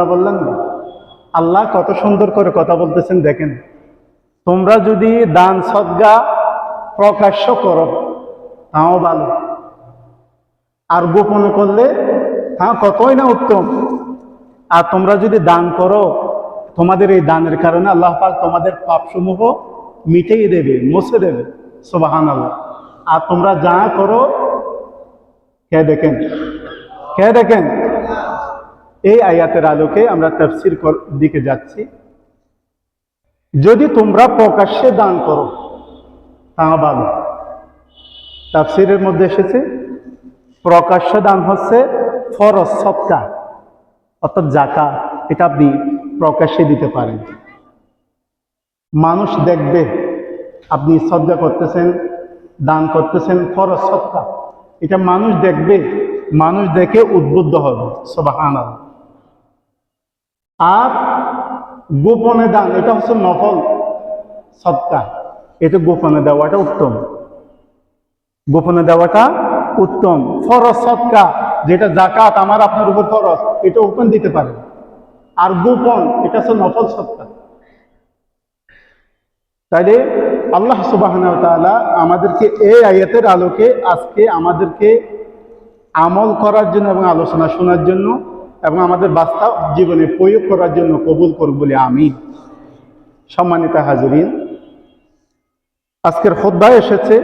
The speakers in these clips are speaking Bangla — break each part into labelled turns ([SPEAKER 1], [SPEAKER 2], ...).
[SPEAKER 1] আল্লাহ বললেন না আল্লাহ কত সুন্দর করে কথা বলতেছেন, দেখেন। তোমরা যদি দান সদ্গা প্রকাশ্য করো, তাও ভালো। আর গোপন করলে, তা কতই না উত্তম। আর তোমরা যদি দান করো, তোমাদের এই দানের কারণে আল্লাহ পাক তোমাদের পাপসমূহ মিটিয়ে দেবে, মুছে দেবে সোবাহান আল্লাহ আর তোমরা যা করো কে দেখেন কে দেখেন। এই আয়াতের আলোকে আমরা তফসির দিকে যাচ্ছি। যদি তোমরা প্রকাশ্যে দান করো, তা ভালো। তাফসিরের মধ্যে এসেছে, প্রকাশ্য দান হচ্ছে ফরজ সৎকা, অর্থাৎ জাকা এটা আপনি প্রকাশ্যে দিতে পারেন। মানুষ দেখবে, আপনি শ্রদ্ধা করতেছেন, দান করতেছেন, ফরজ সৎকা। এটা মানুষ দেখবে, মানুষ দেখে উদ্বুদ্ধ হবে সবাহান আর গোপনে দান, এটা হচ্ছে নফল সৎকা। এটা গোপনে দেওয়াটা উত্তম। গোপনে দেওয়াটা উত্তম। ফরজ সৎকা, যেটা জাকাত আমার আপনার উপর ফরজ, এটা ওপেন দিতে পারে। আর গোপন, এটা হচ্ছে নফল সৎকা। তাইলে আল্লাহ সুবাহ আমাদেরকে এই আয়াতের আলোকে আজকে আমাদেরকে আমল করার জন্য এবং আলোচনা শোনার জন্য এবং আমাদের বাস্তব জীবনে প্রয়োগ করার জন্য কবুল করব বলে আমি সম্মানিত হাজরিন, আজকের খোদ্ায় এসেছে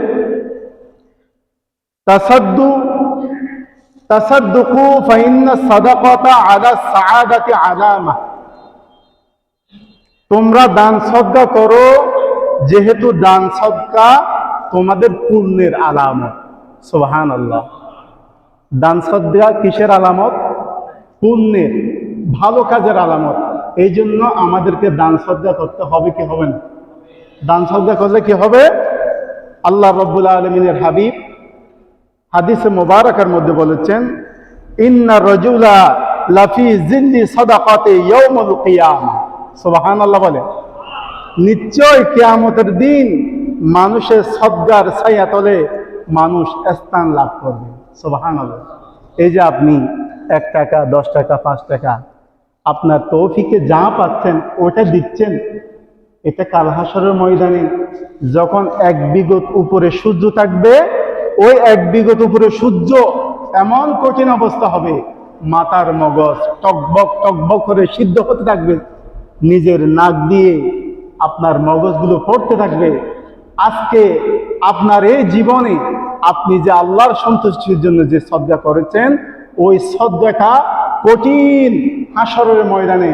[SPEAKER 1] তোমরা দান সদ্গা করো, যেহেতু দান সদ্গা তোমাদের পুণ্যের আলামত। সোহান আল্লাহ দান সদ্গা কিসের আলামত? পুণ্যের ভালো কাজের আলামত। এই জন্য আমাদেরকে দান সজ্জা করতে হবে কি হবে না? দান সজ্জা করলে কি হবে? আল্লাহ রব্বুল আলমিনের হাবিব হাদিসে মোবারকের মধ্যে বলেছেন, ইন্না রজুলা লাফি জিল্লি সদাকাতে ইয়ৌমুল কিয়ামা। সুবহানাল্লাহ বলে, নিশ্চয় কিয়ামতের দিন মানুষের সদ্গার ছায়া তলে মানুষ স্থান লাভ করবে। সুবহানাল্লাহ। এই যে আপনি এক টাকা, দশ টাকা, পাঁচ টাকা। আপনার তৌফিকে যা পাচ্ছেন ওটা দিচ্ছেন। এটা কালহাসরের ময়দানে যখন এক বিগত উপরে সূর্য থাকবে, ওই এক বিগত উপরে সূর্য এমন কঠিন অবস্থা হবে মাতার মগজ টকবক টকবক করে সিদ্ধ হতে থাকবে। নিজের নাক দিয়ে আপনার মগজগুলো পড়তে থাকবে। আজকে আপনার এই জীবনে আপনি যে আল্লাহর সন্তুষ্টির জন্য যে শ্রদ্ধা করেছেন ওই শ্রদ্ধাটা কঠিন হাসরের ময়দানে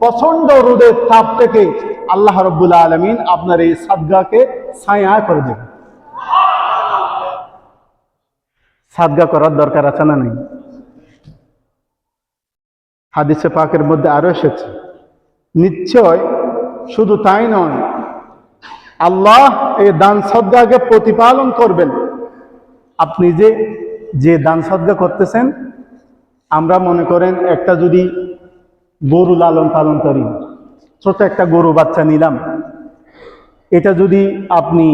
[SPEAKER 1] প্রচণ্ড রোদের তাপ থেকে আল্লাহ রব্বুল আলমিন আপনার এই সাদগাকে ছায়া করে দেবে সাদগা করার দরকার আছে না নেই? হাদিসে পাকের মধ্যে আরও এসেছে, নিশ্চয় শুধু তাই নয়, আল্লাহ এই দান সদ্গাকে প্রতিপালন করবেন। আপনি যে যে দান সদ্গা করতেছেন, আমরা মনে করেন একটা যদি গরু লালন পালন করি, ছোট একটা গরু বাচ্চা নিলাম, এটা যদি আপনি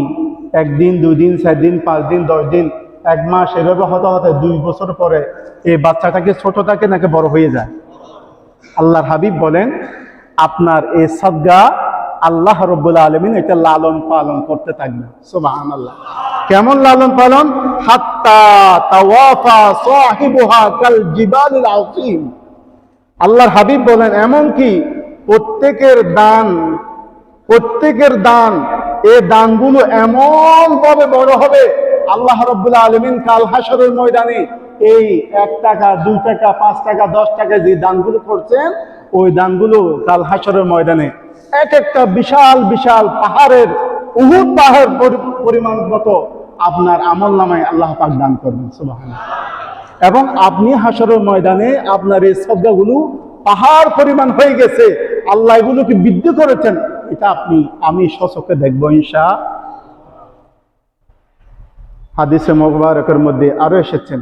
[SPEAKER 1] একদিন দুই দিন চার দিন পাঁচ দিন দশ দিন এক মাস এভাবে হতে হতে দুই বছর পরে এই বাচ্চাটাকে ছোট থাকে নাকি বড় হয়ে যায়? আল্লাহর হাবিব বলেন, আপনার এই সদ্গা আল্লাহ রব্বুল্লা আলমিন এটা লালন পালন করতে থাকবে। সুবাহান আল্লাহ কেমন লালন পালন? আল্লাহর হাবিব বলেন এমন কি প্রত্যেকের দান প্রত্যেকের দান এই দানগুলো এমন ভাবে বড় হবে, আল্লাহ রব্বুল্লাহ আলমিন কাল হাসরের ময়দানে এই এক টাকা, দুই টাকা, পাঁচ টাকা, দশ টাকা যে দানগুলো করছেন, ওই দানগুলো কাল হাসরের ময়দানে এক একটা বিশাল বিশাল পাহাড়ের উহুদ পাহাড় পরিমাণ মতো আপনার আমল নামায় আল্লাহ পাক দান করবেন সুবাহ এবং আপনি হাসরের ময়দানে আপনার এই শ্রদ্ধাগুলো পাহাড় পরিমাণ হয়ে গেছে, আল্লাহ এগুলোকে বৃদ্ধি করেছেন, এটা আপনি, আমি সচকে দেখব ইনশা হাদিসে মোবারকের মধ্যে আরও এসেছেন।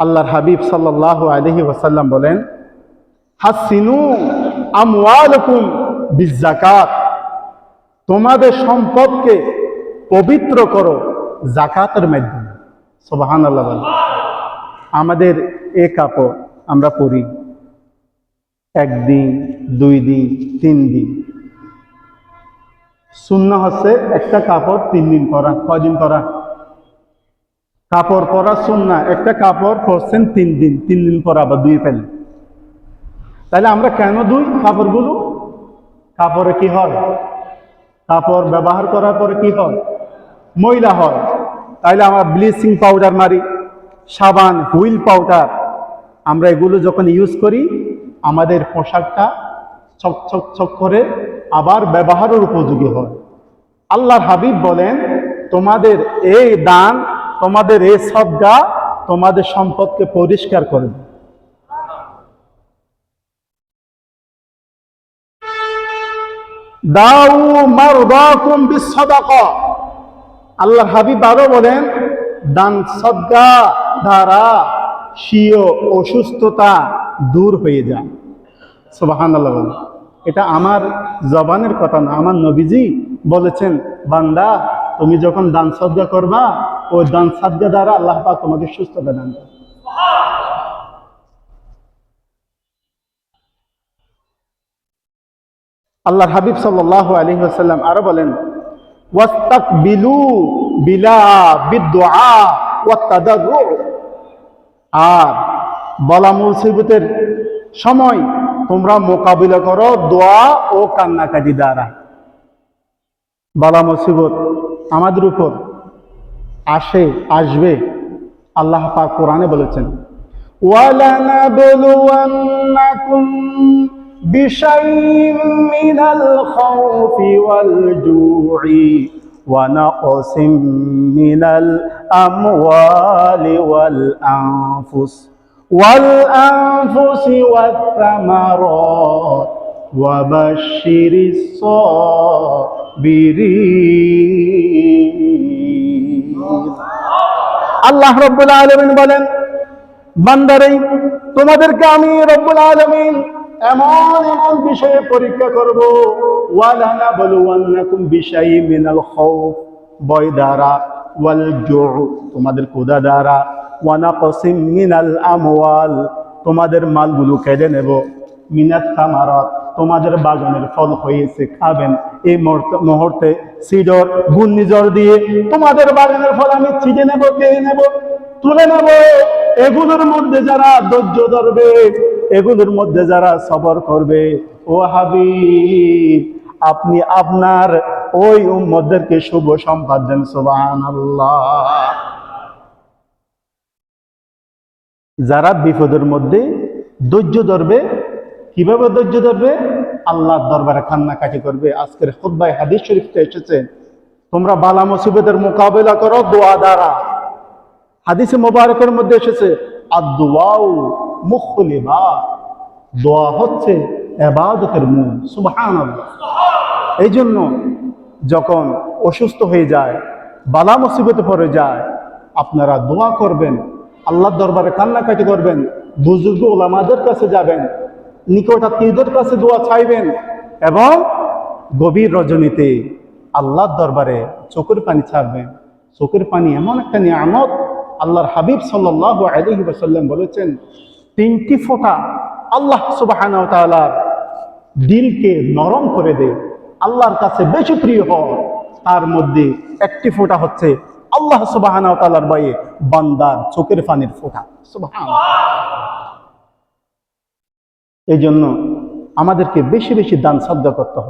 [SPEAKER 1] আল্লাহর হাবিব সাল্লাহ আলহি ওয়াসাল্লাম বলেন, হাসিনু আমওয়ালকুম বিজাকাত তোমাদের সম্পদকে পবিত্র করো জাকাতের মাধ্যমে। সোবাহান আল্লাহ আমাদের এ কাপড় আমরা পরি। একদিন, দুই দিন, তিন দিন। শূন্য হচ্ছে একটা কাপড় তিন দিন করা কয়দিন করা কাপড় পরা শূন্য একটা কাপড় পরছেন তিন দিন তিন দিন পর আবার দুই পেলেন তাহলে আমরা কেন দুই কাপড়গুলো? কাপড়ে কি হয়? কাপড় ব্যবহার করার পরে কি হয়? ময়লা হয়, তাইলে আমরা ব্লিচিং পাউডার মারি, সাবান, হুইল পাউডার আমরা এগুলো যখন ইউজ করি, আমাদের পোশাকটা ছক ছক ছক করে আবার ব্যবহারের উপযোগী হয়। আল্লাহর হাবিব বলেন, তোমাদের এই দান, তোমাদের এই সদ্গা তোমাদের সম্পদকে পরিষ্কার করবে। দাউ মারদাকুম বিসসাদাকা। আল্লাহর হাবিব আরও বলেন, দান সদ্গা দ্বারা স্বীয় অসুস্থতা দূর হয়ে যায়। আল্লাহ এটা আমার জবানের কথা না, আমার নবীজি বলেছেন, বান্দা, তুমি যখন দান সদ্গা করবা, ওই দান সদ্গা দ্বারা আল্লাহ পাক তোমাকে সুস্থতা দান করবে। আল্লাহর হাবিব সাল্লাহ আলী আসাল্লাম আরও বলেন ওয়াস্তাক বিলু বিদুআ ওয়াত্তাদাররু আর বলা মুসিবতের সময় তোমরা মোকাবিলা করো দোয়া ও কান্নাকাটি দ্বারা। বলা মুসিবত আমাদের উপর আসে, আসবে, আল্লাহ পাক কোরআনে বলেছেন, ওয়ালানাবলুওয়ান্নাকুম بشيء من الخوف والجوع ونقص من الأموال والأنفس والأنفس والثمرات وبشر الصابرين আল্লাহ রব্বুল আলমিন বলেন বান্দারে তোমাদেরকে আমি রব্বুল আলমিন এমন এমন বিষয়ে পরীক্ষা করব। ওয়ালানা বলুয়ান্নাকুম বিশাই মিনাল খাউফ, ভয় দ্বারা, ওয়াল তোমাদের কোদা দ্বারা ওয়ানা কসিম মিনাল আমওয়াল, তোমাদের মালগুলো কেড়ে নেব। মিনাত তামারাত তোমাদের বাগানের ফল হয়েছে, খাবেন। এই মুহূর্তে- সিডর, ঘূর্ণিঝড় দিয়ে তোমাদের বাগানের ফল আমি ছিটে নেব পেয়ে নেব, তুলে নেব। এগুলোর মধ্যে যারা ধৈর্য ধরবে, এগুলোর মধ্যে যারা সবর করবে, ও হাবিব, আপনি আপনার ওই উম্মদেরকে শুভ সম্পাদ দেন, সুবহানাল্লাহ। যারা বিপদের মধ্যে ধৈর্য ধরবে, কীভাবে ধৈর্য ধরবে? আল্লাহর দরবারে কান্নাকাটি করবে। আজকের খুদ্বাই হাদিস শরীফতে এসেছে, তোমরা বালা মুসিবতের মোকাবেলা করো, দোয়া দ্বারা। হাদিসে মোবারকের মধ্যে এসেছে আদুয়াউ মুখলিবা দোয়া হচ্ছে এবাদতের মূল, সুবহানাল্লাহ। এই জন্য যখন অসুস্থ হয়ে যায়, বালা মুসিবতে পড়ে যায়, আপনারা দোয়া করবেন, আল্লাহর দরবারে কান্নাকাটি করবেন, বুজুর্গ ওলামাদের কাছে যাবেন, নিকটাত্মীয়দের কাছে দোয়া চাইবেন এবং গভীর রজনীতে আল্লাহর দরবারে চোখের পানি ছাড়বেন। চোখের পানি এমন একটা নিয়ামত আল্লাহর হাবিব সাল্লাহ আলহি ওয়াসাল্লাম বলেছেন, তিনটি ফোঁটা আল্লাহ সুবাহ দিলকে নরম করে দে, আল্লাহর কাছে বেশি প্রিয় হয় তার মধ্যে একটি ফোঁটা হচ্ছে আল্লাহ সুবাহ তালার বয়ে বান্দার চোখের পানির ফোঁটা। এই জন্য আমাদেরকে বেশি বেশি দান সাধ্য করতে হবে।